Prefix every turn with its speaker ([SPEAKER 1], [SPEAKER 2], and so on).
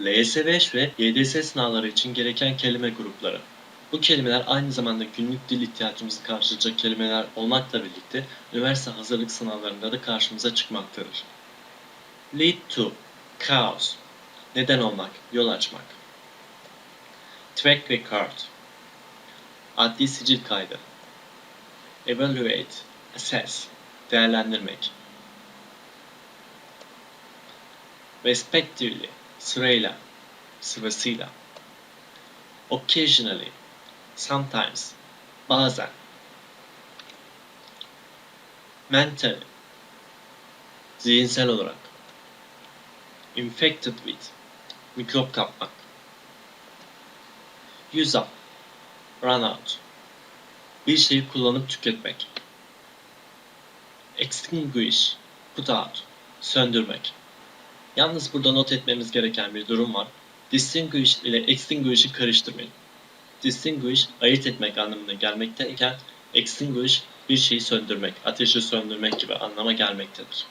[SPEAKER 1] LS5 ve YDS sınavları için gereken kelime grupları. Bu kelimeler aynı zamanda günlük dil ihtiyacımızı karşılayacak kelimeler olmakla birlikte üniversite hazırlık sınavlarında da karşımıza çıkmaktadır. Lead to, cause, neden olmak, yol açmak. Track record, adli sicil kaydı. Evaluate, assess, değerlendirmek. Respectively, sırayla, sırasıyla. Occasionally, sometimes, bazen. Mentally, zihinsel olarak. Infected with, mikrop kapmak. Use up, run out, bir şeyi kullanıp tüketmek. Extinguish, put out, söndürmek. Yalnız burada not etmemiz gereken bir durum var. Distinguish ile extinguish'i karıştırmayın. Distinguish ayırt etmek anlamına gelmekteyken extinguish bir şeyi söndürmek, ateşi söndürmek gibi anlama gelmektedir.